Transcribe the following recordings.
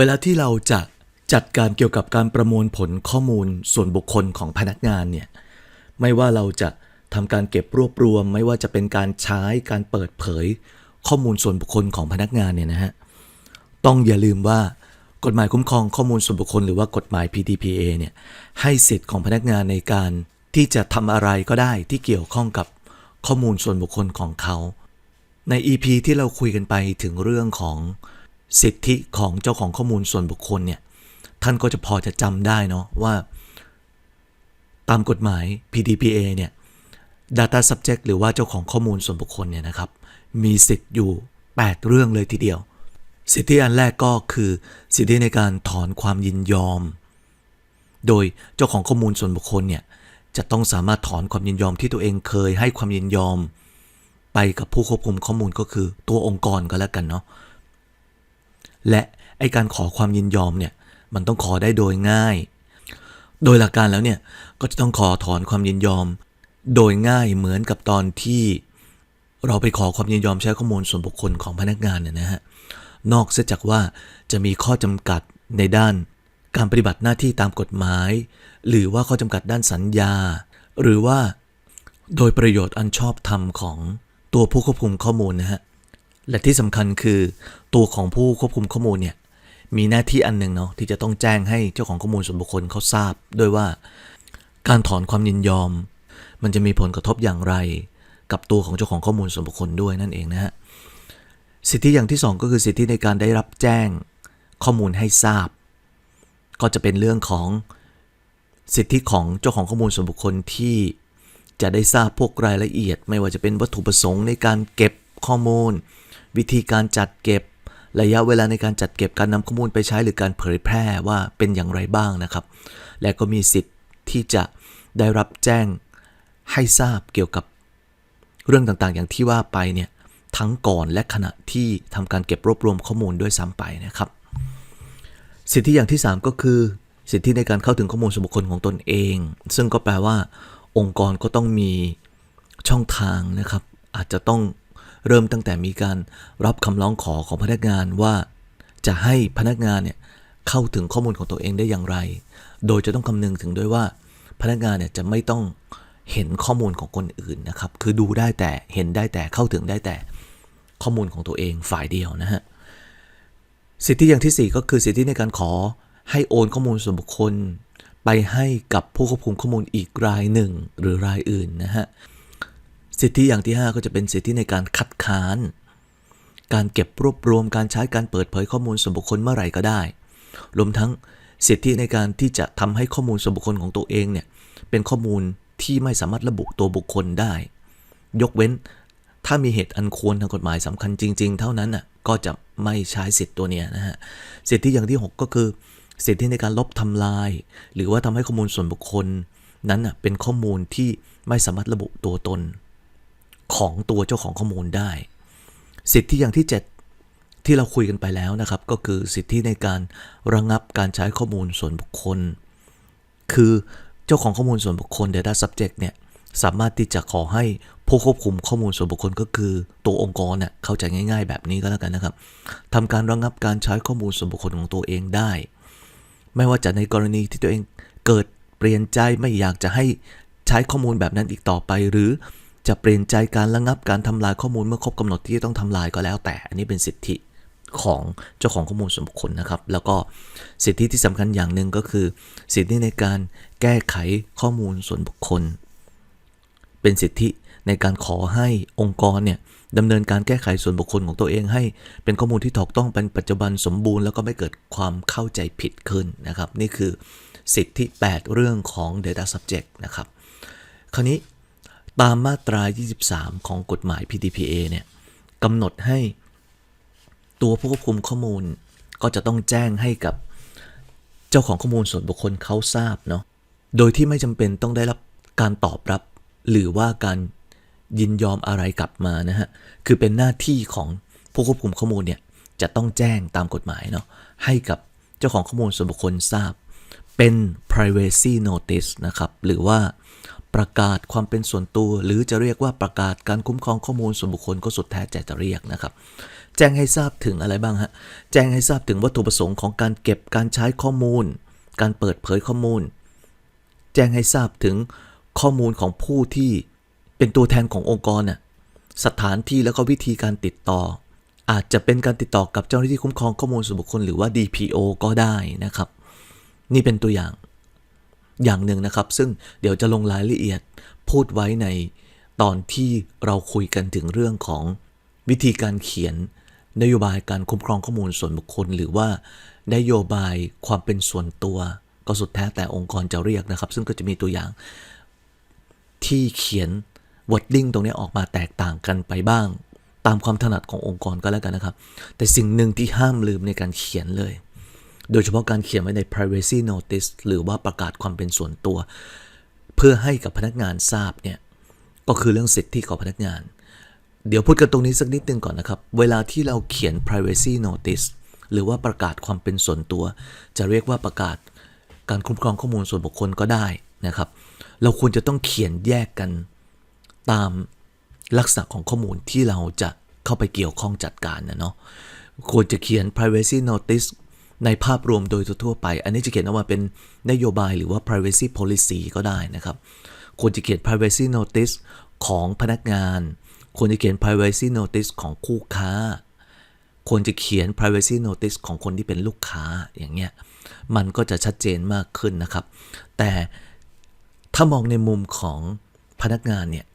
เวลาที่เราจะจัดการเกี่ยวกับการประมวลผลข้อมูลส่วนบุคคลของพนักงานเนี่ยไม่ว่าเราจะทำการเก็บรวบรวม ไม่ว่าจะเป็นการใช้การเปิดเผย ข้อมูลส่วนบุคคลของพนักงานเนี่ยนะฮะต้องอย่าลืมว่ากฎหมายคุ้มครองข้อมูลส่วนบุคคล หรือว่ากฎหมาย PDPA เนี่ยให้สิทธิ์ของพนักงานในการที่จะทำอะไรก็ได้ที่เกี่ยวข้องกับข้อมูลส่วนบุคคลของเขา ใน EP ที่เราคุยกันไปถึงเรื่องของ สิทธิของเจ้าของข้อมูลส่วนบุคคลเนี่ยท่านก็จะพอจะจำได้เนาะว่า ตามกฎหมาย PDPA เนี่ย Data Subject หรือว่าเจ้าของข้อมูลส่วนบุคคลเนี่ยนะครับ มีสิทธิ์อยู่ 8 เรื่องเลยทีเดียว สิทธิอันแรกก็คือ สิทธิในการถอนความยินยอม โดยเจ้าของข้อมูลส่วนบุคคลเนี่ยจะต้องสามารถถอนความยินยอมที่ตัวเองเคยให้ความยินยอม ไปกับผู้ควบคุมข้อมูลก็คือตัวองค์กรก็แล้วกันเนาะ และไอการขอความยินยอมเนี่ยมันต้องขอได้โดยง่าย โดยหลักการแล้วเนี่ยก็จะต้องขอถอนความยินยอม โดยง่ายเหมือนกับตอนที่เราไปขอความยินยอมใช้ข้อมูลส่วนบุคคลของพนักงานเนี่ยนะฮะ นอกเสียจากว่าจะมีข้อจำกัดในด้าน การปฏิบัติหน้าที่ตามกฎหมาย หรือว่าข้อจำกัดด้านสัญญา หรือว่า โดยประโยชน์อันชอบธรรมของตัวผู้ควบคุมข้อมูลนะฮะ และที่สำคัญคือตัวของผู้ควบคุมข้อมูลเนี่ยมีหน้าที่อันหนึ่งเนาะที่จะต้องแจ้งให้เจ้าของข้อมูลส่วนบุคคลเขาทราบ ด้วยว่าการถอนความยินยอม มันจะมีผลกระทบอย่างไร กับตัวของเจ้าของข้อมูลส่วนบุคคลด้วยนั่นเองนะฮะสิทธิอย่างที่สองก็คือสิทธิในการได้รับแจ้งข้อมูลให้ทราบ ก็จะเป็นเรื่องของสิทธิของเจ้าของข้อมูลส่วนบุคคลที่จะได้ทราบพวกรายละเอียด ไม่ว่าจะเป็นวัตถุประสงค์ในการเก็บข้อมูล วิธีการจัดเก็บ ระยะเวลาในการจัดเก็บการนำข้อมูลไปใช้หรือการเผยแพร่ว่าเป็นอย่างไรบ้างนะครับ และก็มีสิทธิ์ที่จะได้รับแจ้งให้ทราบเกี่ยวกับเรื่องต่างๆ อย่างที่ว่าไปเนี่ยทั้งก่อนและขณะที่ทำการเก็บรวบรวมข้อมูลด้วยซ้ำไปนะครับ สิทธิอย่างที่ 3 ก็คือ สิทธิในการเข้าถึงข้อมูลส่วนบุคคลของตนเอง ซึ่งก็แปลว่า องค์กรก็ต้องมีช่องทางนะครับ อาจจะต้อง เริ่มตั้งแต่มีการรับคำร้องขอของพนักงานว่า จะให้พนักงานเนี่ยเข้าถึงข้อมูลของตัวเองได้อย่างไร โดยจะต้องคำนึงถึงด้วยว่า พนักงานเนี่ยจะไม่ต้องเห็นข้อมูลของคนอื่นนะครับ คือดูได้แต่เห็นได้แต่เข้าถึงได้แต่ข้อมูลของตัวเองฝ่ายเดียวนะฮะ สิทธิอย่างที่ 4 ก็คือสิทธิในการขอให้โอนข้อมูลส่วนบุคคล ไปให้กับผู้ควบคุมข้อมูลอีกรายหนึ่งหรือรายอื่นนะฮะ สิทธิอย่างที่ 5 ก็จะเป็นสิทธิในการคัดค้าน การเก็บรวบรวมการใช้การเปิดเผยข้อมูลส่วนบุคคลเมื่อไหร่ก็ได้ รวมทั้งสิทธิในการที่จะทำให้ข้อมูลส่วนบุคคลของตัวเองเนี่ยเป็นข้อมูลที่ไม่สามารถระบุตัวบุคคลได้ ยกเว้นถ้ามีเหตุอันควรทางกฎหมายสำคัญจริง ๆ เท่านั้นน่ะก็จะไม่ใช้สิทธิ์ตัวเนี้ยนะฮะสิทธิอย่างที่ 6 ก็คือ สิทธิในการลบทำลาย หรือว่าทำให้ข้อมูลส่วนบุคคลนั้นน่ะเป็นข้อมูลที่ไม่สามารถระบุตัวตน ของตัวเจ้าของข้อมูลได้ สิทธิอย่างที่ 7 ที่เราคุยกันไปแล้วนะครับ ก็คือสิทธิในการระงับการใช้ข้อมูลส่วนบุคคล คือเจ้าของข้อมูลส่วนบุคคล Data Subject เนี่ยสามารถที่จะขอให้ผู้ควบคุมข้อมูลส่วนบุคคลก็คือตัวองค์กรเนี่ยเข้าใจง่าย ๆ แบบนี้ก็แล้วกันนะครับทำการระงับการใช้ข้อมูลส่วนบุคคลของตัวเองได้ ไม่ว่าจะในกรณีที่ตัวเองเกิดเปลี่ยนใจไม่อยากจะให้ใช้ข้อมูลแบบนั้นอีกต่อไป หรือ จะเปลี่ยนใจการระงับการทำลายข้อมูลเมื่อครบกำหนดที่ต้องทำลายก็แล้วแต่ อันนี้เป็นสิทธิของเจ้าของข้อมูลส่วนบุคคลนะครับ แล้วก็สิทธิที่สำคัญอย่างหนึ่งก็คือ สิทธิในการแก้ไขข้อมูลส่วนบุคคล เป็นสิทธิในการขอให้องค์กรเนี่ยดำเนินการแก้ไขส่วนบุคคลของตัวเองให้ เป็นข้อมูลที่ถูกต้องเป็นปัจจุบันสมบูรณ์แล้วก็ไม่เกิดความเข้าใจผิดขึ้นนะครับ นี่คือสิทธิ 8 เรื่องของ Data Subject นะครับ คราวนี้ ตามมาตรา 23 ของกฎหมาย PDPA เนี่ยกำหนดให้ตัวผู้ควบคุมข้อมูล ก็จะต้องแจ้งให้กับเจ้าของข้อมูลส่วนบุคคลเขาทราบเนาะ โดยที่ไม่จำเป็นต้องได้รับการตอบรับ หรือว่าการยินยอมอะไรกลับมานะฮะ คือเป็นหน้าที่ของผู้ควบคุมข้อมูลเนี่ยจะต้องแจ้งตามกฎหมายเนาะให้กับเจ้าของข้อมูลส่วนบุคคลทราบ เป็น privacy notice นะครับ หรือว่า ประกาศความเป็นส่วนตัว หรือจะเรียกว่าประกาศการคุ้มครองข้อมูลส่วนบุคคลก็สุดแท้แต่จะเรียกนะครับ แจ้งให้ทราบถึงอะไรบ้างฮะ แจ้งให้ทราบถึงวัตถุประสงค์ของการเก็บการใช้ข้อมูล การเปิดเผยข้อมูล แจ้งให้ทราบถึงข้อมูลของผู้ที่เป็นตัวแทนขององค์กรน่ะ สถานที่แล้วก็วิธีการติดต่อ อาจจะเป็นการติดต่อกับเจ้าหน้าที่คุ้มครองข้อมูลส่วนบุคคล หรือว่า DPO ก็ได้นะครับ นี่เป็นตัวอย่าง อย่างหนึ่งนะครับ ซึ่งเดี๋ยวจะลงรายละเอียดพูดไว้ในตอนที่เราคุยกันถึงเรื่องของวิธีการเขียน นโยบายการคุ้มครองข้อมูลส่วนบุคคล หรือว่านโยบายความเป็นส่วนตัว ก็สุดแท้แต่องค์กรจะเรียกนะครับ ซึ่งก็จะมีตัวอย่างที่เขียน wording ตรงนี้ออกมาแตกต่างกันไปบ้าง ตามความถนัดขององค์กรก็แล้วกันนะครับ แต่สิ่งหนึ่งที่ห้ามลืมในการเขียนเลย โดยเฉพาะการเขียนไว้ใน privacy notice หรือว่าประกาศความเป็นส่วนตัว เพื่อให้กับพนักงานทราบเนี่ย ก็คือเรื่องสิทธิของพนักงาน เดี๋ยวพูดกันตรงนี้สักนิดนึงก่อนนะครับ เวลาที่เราเขียน privacy notice หรือว่าประกาศความเป็นส่วนตัว จะเรียกว่าประกาศการคุ้มครองข้อมูลส่วนบุคคลก็ได้นะครับ เราควรจะต้องเขียนแยกกันตามลักษณะของข้อมูลที่เราจะเข้าไปเกี่ยวข้องจัดการนะเนาะควรจะเขียน privacy notice ในภาพรวมโดยทั่วไป อันนี้จะเขียนออกมาเป็นนโยบายหรือว่า privacy policy ก็ได้นะครับ ควรจะเขียน privacy notice ของพนักงาน ควรจะเขียน privacy notice ของคู่ค้า ควรจะเขียน privacy notice ของคนที่เป็นลูกค้าอย่างเงี้ย มันก็จะชัดเจนมากขึ้นนะครับ แต่ถ้ามองในมุมของพนักงานเนี่ย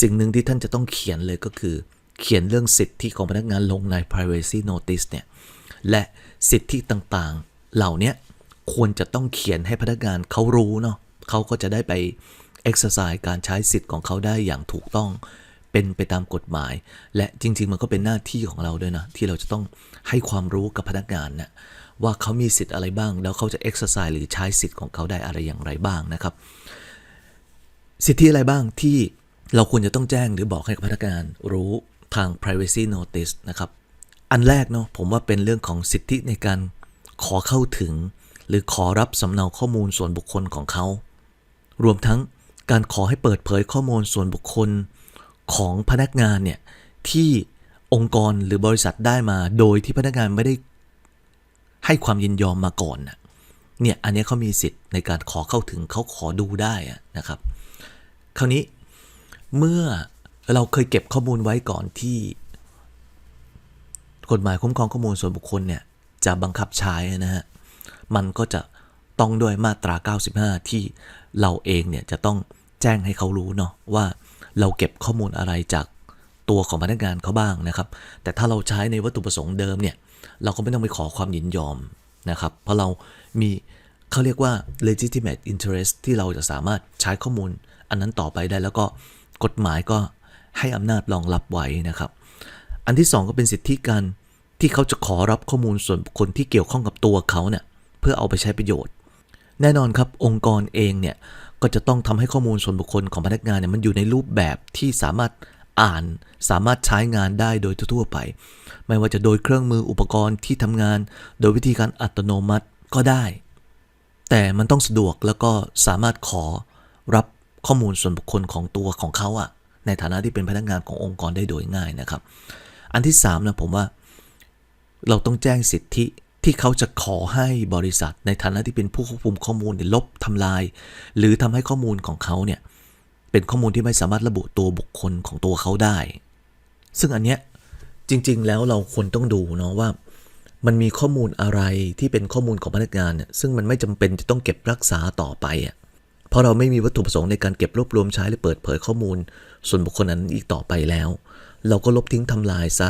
สิ่งหนึ่งที่ท่านจะต้องเขียนเลยก็คือ เขียนเรื่องสิทธิของพนักงานลงใน privacy notice เนี่ย และสิทธิต่างๆ เหล่านี้ควรจะต้องเขียนให้พนักงานเขารู้เนาะเขาก็จะได้ไป exercise การใช้สิทธิ์ของเขาได้อย่างถูกต้องเป็นไปตามกฎหมาย และจริง ๆ มันก็เป็นหน้าที่ของเราด้วยนะ ที่เราจะต้องให้ความรู้กับพนักงานนะว่าเขามีสิทธิ์อะไรบ้าง แล้วเขาจะ exercise หรือใช้สิทธิ์ของเขาได้อะไรอย่างไรบ้างนะครับ สิทธิอะไรบ้างที่เราควรจะต้องแจ้งหรือบอกให้กับพนักงานรู้ทาง privacy notice นะครับ อันแรกเนาะผมว่าเป็นเรื่องของสิทธิในการขอเข้าถึง หรือขอรับสำเนาข้อมูลส่วนบุคคลของเขา รวมทั้งการขอให้เปิดเผยข้อมูลส่วนบุคคลของพนักงานเนี่ยที่องค์กรหรือบริษัทได้มา โดยที่พนักงานไม่ได้ให้ความยินยอมมาก่อนนะเนี่ยอันนี้เขามีสิทธิ์ในการขอเข้าถึงเขาขอดูได้นะครับ คราวนี้เมื่อเราเคยเก็บข้อมูลไว้ก่อนที่ กฎหมายคุ้มครองข้อมูลส่วนบุคคลเนี่ยจะบังคับใช้นะฮะ มันก็จะต้องด้วยมาตรา 95 ที่เราเองเนี่ยจะต้องแจ้งให้เขารู้เนาะว่าเราเก็บข้อมูลอะไรจากตัวของพนักงานเขาบ้างนะครับ แต่ถ้าเราใช้ในวัตถุประสงค์เดิมเนี่ยเราก็ไม่ต้องไปขอความยินยอมนะครับ เพราะเรามีเขาเรียกว่า legitimate interest ที่เราจะสามารถใช้ข้อมูลอันนั้นต่อไปได้แล้วก็กฎหมายก็ให้อำนาจรองรับไว้นะครับ อันที่สองก็เป็นสิทธิการ ที่เขาจะขอรับข้อมูลส่วนบุคคลที่เกี่ยวข้องกับตัวเขาเนี่ยเพื่อเอาไปใช้ประโยชน์ แน่นอนครับองค์กรเองเนี่ยก็จะต้องทำให้ข้อมูลส่วนบุคคลของพนักงานเนี่ยมันอยู่ในรูปแบบที่สามารถอ่านสามารถใช้งานได้โดยทั่วไป ไม่ว่าจะโดยเครื่องมืออุปกรณ์ที่ทำงาน โดยวิธีการอัตโนมัติก็ได้ แต่มันต้องสะดวกแล้วก็สามารถขอรับข้อมูลส่วนบุคคลของตัวของเขาอะในฐานะที่เป็นพนักงานขององค์กรได้โดยง่ายนะครับ อันที่3นะผมว่า เราต้องแจ้งสิทธิที่เขาจะขอให้บริษัทในฐานะที่เป็นผู้ควบคุมข้อมูลลบทำลาย หรือทำให้ข้อมูลของเขาเนี่ยเป็นข้อมูลที่ไม่สามารถระบุตัวบุคคลของตัวเขาได้ ซึ่งอันเนี้ยจริง ๆ แล้วเราควรต้องดูเนาะว่า มันมีข้อมูลอะไรที่เป็นข้อมูลของพนักงานเนี่ยซึ่งมันไม่จำเป็นจะต้องเก็บรักษาต่อไปอะเพราะเราไม่มีวัตถุประสงค์ในการเก็บรวบรวมใช้หรือเปิดเผยข้อมูล ส่วนบุคคลนั้นอีกต่อไปแล้ว เราก็ลบทิ้งทำลายซะ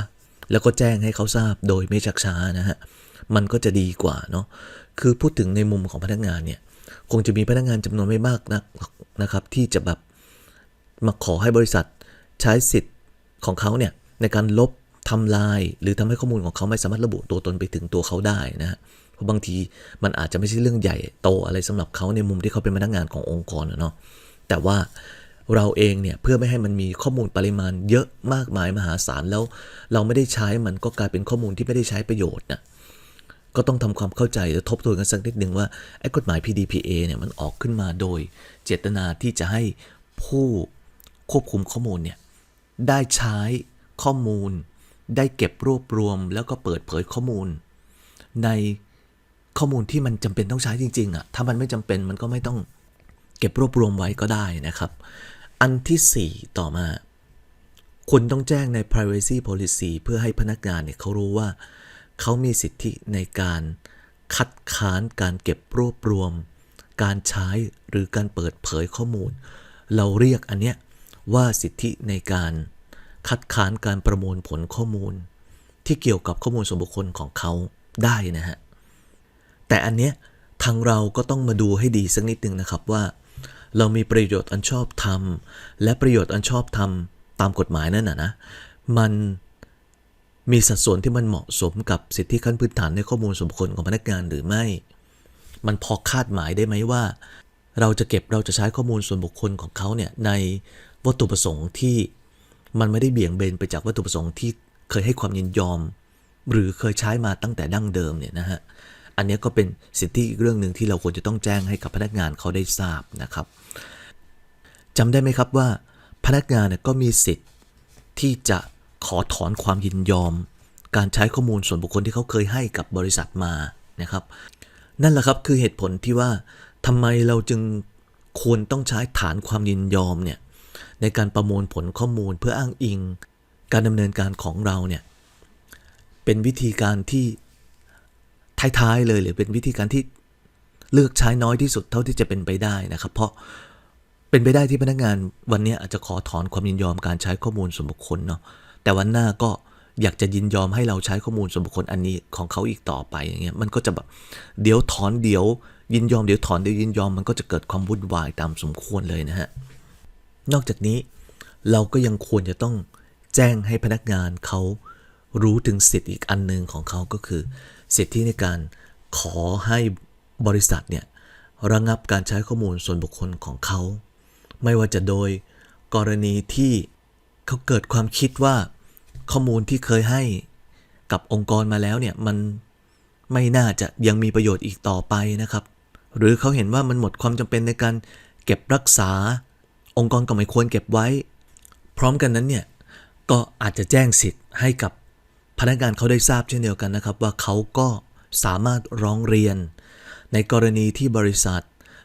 แล้วก็แจ้งให้เขาทราบโดยไม่ชักช้านะฮะมันก็จะดีกว่าเนาะคือพูดถึงในมุมของพนักงานเนี่ยคงจะมีพนักงานจำนวนไม่มากนักนะครับ ที่จะแบบมาขอให้บริษัทใช้สิทธิ์ของเขาเนี่ยในการลบทำลาย หรือทำให้ข้อมูลของเขาไม่สามารถระบุตัวตนไปถึงตัวเขาได้นะฮะเพราะบางทีมันอาจจะไม่ใช่เรื่องใหญ่โตอะไรสำหรับเขาในมุมที่เขาเป็นพนักงานขององค์กรเนาะแต่ว่า เราเองเนี่ยเพื่อไม่ให้มันมีข้อมูลปริมาณเยอะมากมายมหาศาลแล้ว เราไม่ได้ใช้มันก็กลายเป็นข้อมูลที่ไม่ได้ใช้ประโยชน์นะก็ต้องทำความเข้าใจและทบทวนกันสักนิดหนึ่งว่าไอ้กฎหมาย PDPA เนี่ยมันออกขึ้นมาโดย เจตนาที่จะให้ผู้ควบคุมข้อมูลเนี่ยได้ใช้ข้อมูล ได้เก็บรวบรวม แล้วก็เปิดเผยข้อมูล ในข้อมูลที่มันจำเป็นต้องใช้จริงๆอะ่ะถ้ามันไม่จำเป็นมันก็ไม่ต้องเก็บรวบรวมไว้ก็ได้นะครับ อันที่ 4 ต่อมา คุณต้องแจ้งใน privacy policy เพื่อให้พนักงานเนี่ยเขารู้ว่า เขามีสิทธิในการคัดค้านการเก็บรวบรวม การใช้หรือการเปิดเผยข้อมูล เราเรียกอันเนี้ยว่าสิทธิในการคัดค้านการประมวลผลข้อมูล ที่เกี่ยวกับข้อมูลส่วนบุคคลของเขาได้นะฮะ แต่อันเนี้ยทางเราก็ต้องมาดูให้ดีสักนิดหนึ่งนะครับว่า เรามีประโยชน์อันชอบธรรม และประโยชน์อันชอบธรรมตามกฎหมายนั่นนะนะมันมีสัดส่วนที่มันเหมาะสมกับสิทธิขั้นพื้นฐานในข้อมูลส่วนบุคคลของพนักงานหรือไม่ มันพอคาดหมายได้ไหมว่า เราจะเก็บเราจะใช้ข้อมูลส่วนบุคคลของเขาเนี่ยในวัตถุประสงค์ที่มันไม่ได้เบี่ยงเบนไปจากวัตถุประสงค์ที่เคยให้ความยินยอม หรือเคยใช้มาตั้งแต่ดั้งเดิมเนี่ยนะฮะ อันนี้ก็เป็นสิทธิอีกเรื่องหนึ่งที่เราควรจะต้องแจ้งให้กับพนักงานเขาได้ทราบนะครับจำได้ไหมครับว่า พนักงานเนี่ยก็มีสิทธิ์ที่จะขอถอนความยินยอม การใช้ข้อมูลส่วนบุคคลที่เขาเคยให้กับบริษัทมานะครับ นั่นแหละครับคือเหตุผลที่ว่าทำไมเราจึงควรต้องใช้ฐานความยินยอมเนี่ยในการประมวลผลข้อมูลเพื่ออ้างอิง การดำเนินการของเราเนี่ยเป็นวิธีการที่ ท้ายๆเลยหรือเป็นวิธีการที่เลือกใช้น้อยที่สุดเท่าที่จะเป็นไปได้นะครับ เพราะเป็นไปได้ที่พนักงานวันนี้อาจจะขอถอนความยินยอมการใช้ข้อมูลส่วนบุคคลเนาะแต่วันหน้าก็อยากจะยินยอมให้เราใช้ข้อมูลส่วนบุคคลอันนี้ของเขาอีกต่อไปอย่างเงี้ยมันก็จะแบบเดี๋ยวถอนเดี๋ยว ยินยอมเดี๋ยวถอนเดี๋ยวยินยอมมันก็จะเกิดความวุ่นวายตามสมควรเลยนะฮะนอกจากนี้เราก็ยังควรจะต้องแจ้งให้พนักงานเขารู้ถึงสิทธิ์อีกอันหนึ่งของเขาก็คือ สิทธิในการขอให้บริษัทเนี่ยระงับการใช้ข้อมูลส่วนบุคคลของเขา ไม่ว่าจะโดยกรณีที่เขาเกิดความคิดว่าข้อมูลที่เคยให้กับองค์กรมาแล้วเนี่ยมันไม่น่าจะยังมีประโยชน์อีกต่อไปนะครับ หรือเขาเห็นว่ามันหมดความจำเป็นในการเก็บรักษา องค์กรก็ไม่ควรเก็บไว้ พร้อมกันนั้นเนี่ยก็อาจจะแจ้งสิทธิ์ให้กับ พนักงานเขาได้ทราบเช่นเดียวกันนะครับ ว่าเขาก็สามารถร้องเรียน ในกรณีที่บริษัท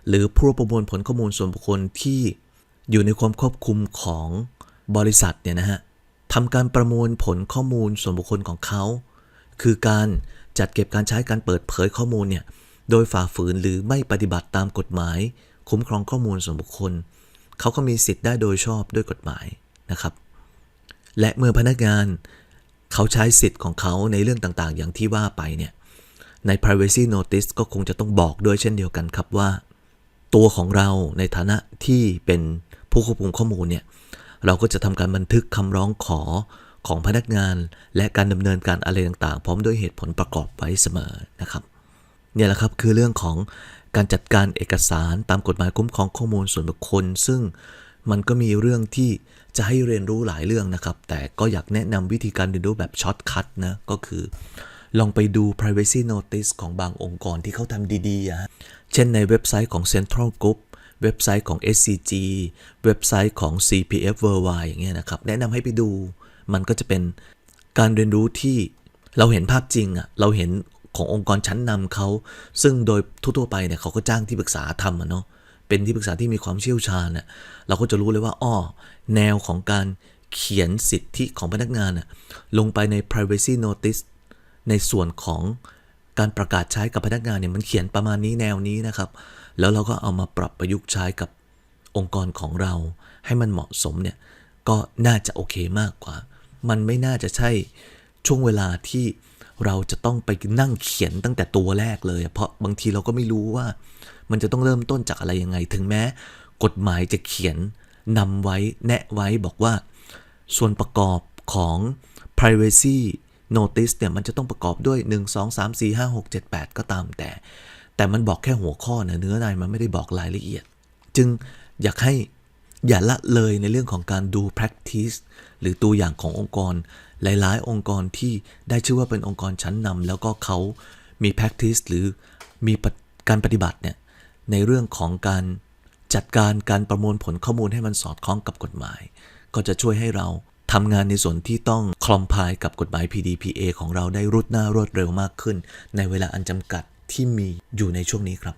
หรือผู้ประมวลผลข้อมูลส่วนบุคคลที่อยู่ในความควบคุมของบริษัทเนี่ยนะฮะทำการประมวลผลข้อมูลส่วนบุคคลของเขา คือการจัดเก็บการใช้การเปิดเผยข้อมูลเนี่ยโดยฝ่าฝืนหรือไม่ปฏิบัติตามกฎหมาย คุ้มครองข้อมูลส่วนบุคคล เขาก็มีสิทธิ์ได้โดยชอบด้วยกฎหมายนะครับ และเมื่อพนักงาน เขาใช้สิทธิ์ของเขาในเรื่องต่างๆ อย่างที่ว่าไปเนี่ย ใน privacy notice ก็คงจะต้องบอกด้วยเช่นเดียวกันครับว่า ตัวของเราในฐานะที่เป็นผู้ควบคุมข้อมูลเนี่ย เราก็จะทำการบันทึกคำร้องขอของพนักงาน และการดำเนินการอะไรต่างๆ พร้อมด้วยเหตุผลประกอบไว้เสมอนะครับ เนี่ยแหละครับคือเรื่องของการจัดการเอกสารตามกฎหมายคุ้มครองข้อมูลส่วนบุคคล ซึ่ง มันก็มีเรื่องที่จะให้เรียนรู้หลายเรื่องนะครับ แต่ก็อยากแนะนำวิธีการเรียนรู้แบบช็อตคัทนะ ก็คือ ลองไปดู privacy notice ของบางองค์กรที่เขาทำดีๆอะเช่นในเว็บไซต์ของ Central Group เว็บไซต์ของ SCG เว็บไซต์ของ CPF Worldwide อย่างเงี้ยนะครับ แนะนำให้ไปดู มันก็จะเป็นการเรียนรู้ที่เราเห็นภาพจริงอะเราเห็นขององค์กรชั้นนำเขา ซึ่งโดยทั่วๆไปเนี่ยเขาก็จ้างที่ปรึกษาทำอะเนาะ เป็นที่ปรึกษาที่มีความเชี่ยวชาญน่ะเราก็จะรู้เลยว่าอ้อแนวของการเขียนสิทธิของพนักงานน่ะลงไปใน privacy notice ในส่วนของการประกาศใช้กับพนักงานเนี่ยมันเขียนประมาณนี้แนวนี้นะครับ แล้วเราก็เอามาปรับประยุกต์ใช้กับองค์กรของเรา ให้มันเหมาะสมเนี่ยก็น่าจะโอเคมากกว่า มันไม่น่าจะใช่ช่วงเวลาที่เราจะต้องไปนั่งเขียนตั้งแต่ตัวแรกเลย เพราะบางทีเราก็ไม่รู้ว่า มันจะต้องเริ่มต้นจากอะไรยังไง ถึงแม้ กฎหมายจะเขียนนำไว้แนะไว้บอกว่า ส่วนประกอบของ privacy notice เนี่ยมันจะต้องประกอบด้วย 1 2 3 4 5 6 7 8 ก็ตามแต่ แต่มันบอกแค่หัวข้อเนะเนื้อในมันไม่ได้บอกรายละเอียด จึงอยากให้อย่าละเลยในเรื่องของการดู practice หรือตัวอย่างขององค์กร หลายๆ องค์กรที่ได้ชื่อว่าเป็นองค์กรชั้นนำแล้วก็เขามี practice หรือมีการปฏิบัติเนี่ย ในเรื่องของการจัดการการประมวลผลข้อมูลให้มันสอดคล้องกับกฎหมาย ก็จะช่วยให้เราทำงานในส่วนที่ต้องคลอมพายกับกฎหมาย PDPA ของเราได้รุดหน้ารวดเร็วมากขึ้น ในเวลาอันจำกัดที่มีอยู่ในช่วงนี้ครับ